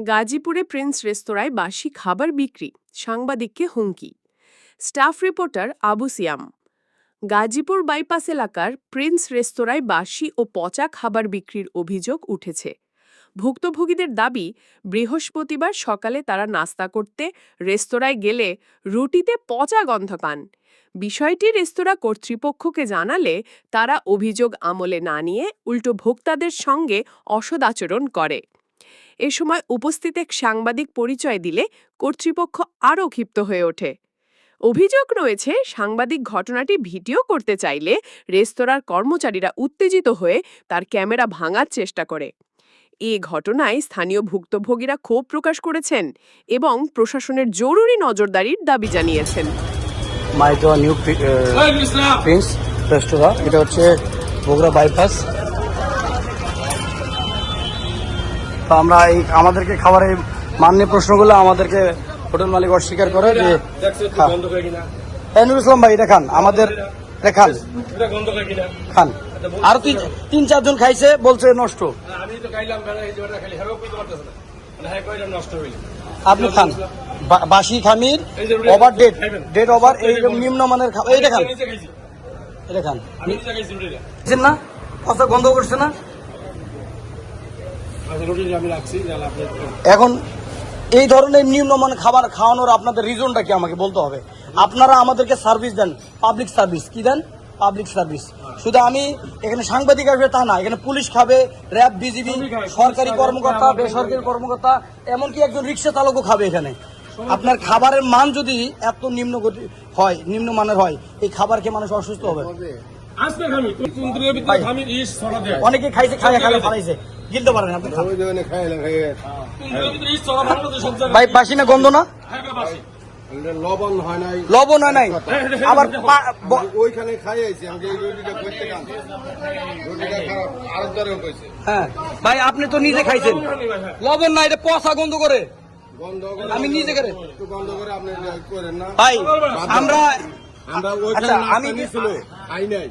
গাজীপুরে প্রিন্স রেস্তোরাঁয় বাসি খাবার বিক্রি, সাংবাদিককে হুমকি। Staff reporter Abu Siam, Gazipur bypass এলাকার প্রিন্স রেস্তোরাঁয় বাসি ও পচা খাবার বিক্রির অভিযোগ উঠেছে। ভুক্তভোগীদের দাবি, বৃহস্পতিবার সকালে তারা নাস্তা করতে রেস্তোরাঁয় গেলে রুটিতে পচা গন্ধ পান। বিষয়টি রেস্তোরাঁ কর্তৃপক্ষকে জানালে তারা অভিযোগ আমলে না নিয়ে উল্টো ভোক্তাদের সঙ্গে অসদাচরণ করে। এ সময় উপস্থিত এক সাংবাদিক পরিচয় দিলে কর্তৃপক্ষ আরও ক্ষিপ্ত হয়ে ওঠে। অভিযোগ রয়েছে সাংবাদিক ঘটনাটি ভিডিও করতে চাইলে রেস্তোরাঁর কর্মচারীরা উত্তেজিত হয়ে তার ক্যামেরা ভাঙার চেষ্টা করে। এ ঘটনায় স্থানীয় ভুক্তভোগীরা ক্ষোভ প্রকাশ করেছেন এবং প্রশাসনের জরুরি নজরদারির দাবি জানিয়েছেন। মাইদোয়া নিউ প্রিন্স রেস্তোরাঁ এটা হচ্ছে বগুড়া বাইপাস। তো আমরা এই আমাদেরকে খাবারের মান নিয়ে প্রশ্নগুলো আমাদেরকে হোটেল মালিক অস্বীকার করে যে হ্যাঁ। এই ইসলাম ভাই এটা খান। আমাদের এটা খান। খান। আরও তিন তিন চারজন খাইছে বলছে নষ্ট। এই আপনি খান। বাসি খামির ওভার ডেট ডেট ওভার এই নিম্নমানের খাবার এইটা খান। এটা খান। না? কথা গন্ধ করছে না? এখন এই ধরনের নিম্নমান খাবার খাওয়ানোর আপনাদের রিজনটা কি আমাকে বলতে হবে? আপনারা আমাদেরকে সার্ভিস দেন পাবলিক সার্ভিস কি দেন? পাবলিক সার্ভিস শুধু আমি এখানে সাংবাদিক আসবে তা না এখানে পুলিশ খাবে র্যাব বিজিবি সরকারি কর্মকর্তা বেসরকারি কর্মকর্তা এমনকি একজন রিক্সা চালকও খাবে এখানে। আপনার খাবারের মান যদি এত নিম্ন হয় নিম্নমানের হয় এই খাবার খেয়ে মানুষ অসুস্থ হবে। অনেকে খাইছে খাইয়া ফালাইছে গিলতে পারেন আপনি জায়গায় ভাই বাসি না গন্ধ না? হ্যাঁ লবণ হয় নাই। লবণ হয় নাই। আবার ওইখানে খাই আইছি হ্যাঁ। ভাই আপনি তো নিজে খাইছেন। লবণ না এটা পচা গন্ধ করে। আমি নিজে করে একটু করে আপনি করেন না। ভাই আমরা আমরা আচ্ছা, ওইখানে আমি- আমি ছিল আই নাই।